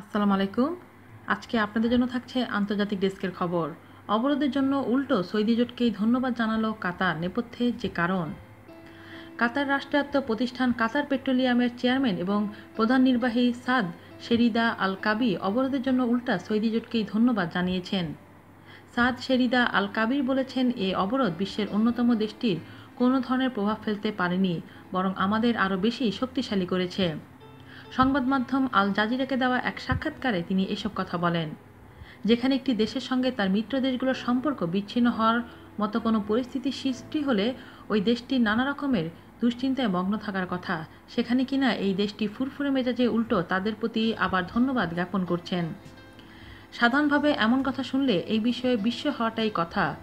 আসসালামু আলাইকুম। আজকে আপনাদের জন্য থাকছে আন্তর্জাতিক ডেস্কের খবর। অবরোধের জন্য উল্টো সৌদি জোটকেই ধন্যবাদ জানালো কাতার নেপথ্যে যে কারণ। কাতার রাষ্ট্রায়ত্ত প্রতিষ্ঠান কাতার পেট্রোলিয়ামের চেয়ারম্যান এবং প্রধান নির্বাহী সাদ শেরিদা আল কাবি অবরোধের জন্য উল্টা সৌদি জোটকেই ধন্যবাদ জানিয়েছেন। সাদ শেরিদা আল কাবির বলেছেন, এ অবরোধ বিশ্বের অন্যতম দেশটির কোনো ধরনের প্রভাব ফেলতে পারেনি, বরং আমাদের আরও বেশি শক্তিশালী করেছে। সংবাদ মাধ্যম আল জাজিরাকে দেওয়া এক সাক্ষাৎকারে তিনি এসব কথা বলেন। যেখানে একটি দেশের সঙ্গে তার মিত্র দেশগুলোর সম্পর্ক বিচ্ছিন্ন হওয়ার মতো কোনো পরিস্থিতি সৃষ্টি হলে ওই দেশটি নানা রকমের দুশ্চিন্তায় মগ্ন থাকার কথা। সেখানে কিনা এই দেশটি ফুরফুরে মেজাজে উল্টো তাদের প্রতি আবার ধন্যবাদ জ্ঞাপন করছেন। সাধারণভাবে এমন কথা শুনলে এই বিষয়ে বিশ্ব হওয়াটাই কথা।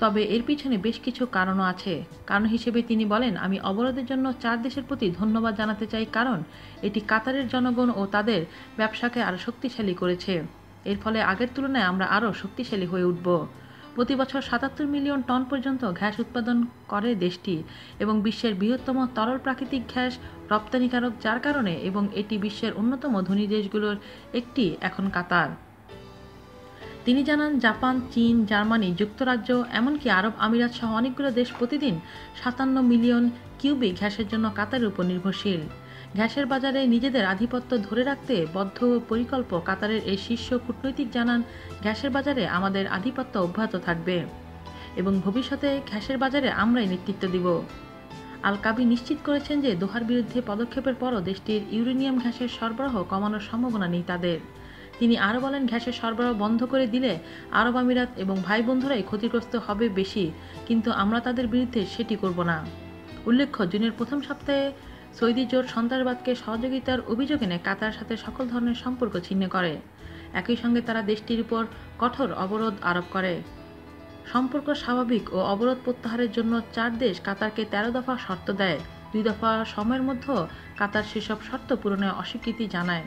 তবে এর পিছনে বেশ কিছু কারণও আছে। কারণ হিসেবে তিনি বলেন, আমি অবরোধের জন্য চার দেশের প্রতি ধন্যবাদ জানাতে চাই কারণ এটি কাতারের জনগণ ও তাদের ব্যবসাকে আরও শক্তিশালী করেছে। এর ফলে আগের তুলনায় আমরা আরও শক্তিশালী হয়ে উঠব। প্রতি বছর সাতাত্তর মিলিয়ন টন পর্যন্ত গ্যাস উৎপাদন করে দেশটি এবং বিশ্বের বৃহত্তম তরল প্রাকৃতিক গ্যাস রপ্তানিকারক যার কারণে এবং এটি বিশ্বের অন্যতম ধনী দেশগুলোর একটি এখন কাতার। তিনি জানান, জাপান, চীন, জার্মানি, যুক্তরাজ্য, এমনকি আরব আমিরাত সহ অনেকগুলো দেশ প্রতিদিন সাতান্ন মিলিয়ন কিউবিক গ্যাসের জন্য কাতারের উপর নির্ভরশীল। গ্যাসের বাজারে নিজেদের আধিপত্য ধরে রাখতে বদ্ধ পরিকল্প কাতারের এই শীর্ষ কূটনৈতিক জানান, গ্যাসের বাজারে আমাদের আধিপত্য অব্যাহত থাকবে এবং ভবিষ্যতে গ্যাসের বাজারে আমরাই নেতৃত্ব দিব। আল কাবি নিশ্চিত করেছেন যে, দোহার বিরুদ্ধে পদক্ষেপের পরও দেশটির ইউরেনিয়াম গ্যাসের সরবরাহ কমানোর সম্ভাবনা নেই তাদের। তিনি আরও বলেন, গ্যাসের সরবরাহ বন্ধ করে দিলে আরব আমিরাত এবং ভাই বন্ধুরাই ক্ষতিগ্রস্ত হবে বেশি, কিন্তু আমরা তাদের বিরুদ্ধে সেটি করব না। উল্লেখ্য, জুনের প্রথম সপ্তাহে সৌদি জোট সন্ত্রাসবাদকে সহযোগিতার অভিযোগ এনে কাতার সাথে সকল ধরনের সম্পর্ক ছিন্ন করে। একই সঙ্গে তারা দেশটির উপর কঠোর অবরোধ আরোপ করে। সম্পর্ক স্বাভাবিক ও অবরোধ প্রত্যাহারের জন্য চার দেশ কাতারকে তেরো দফা শর্ত দেয়। দুই দফা সময়ের মধ্যে কাতার সেসব শর্ত পূরণে অস্বীকৃতি জানায়।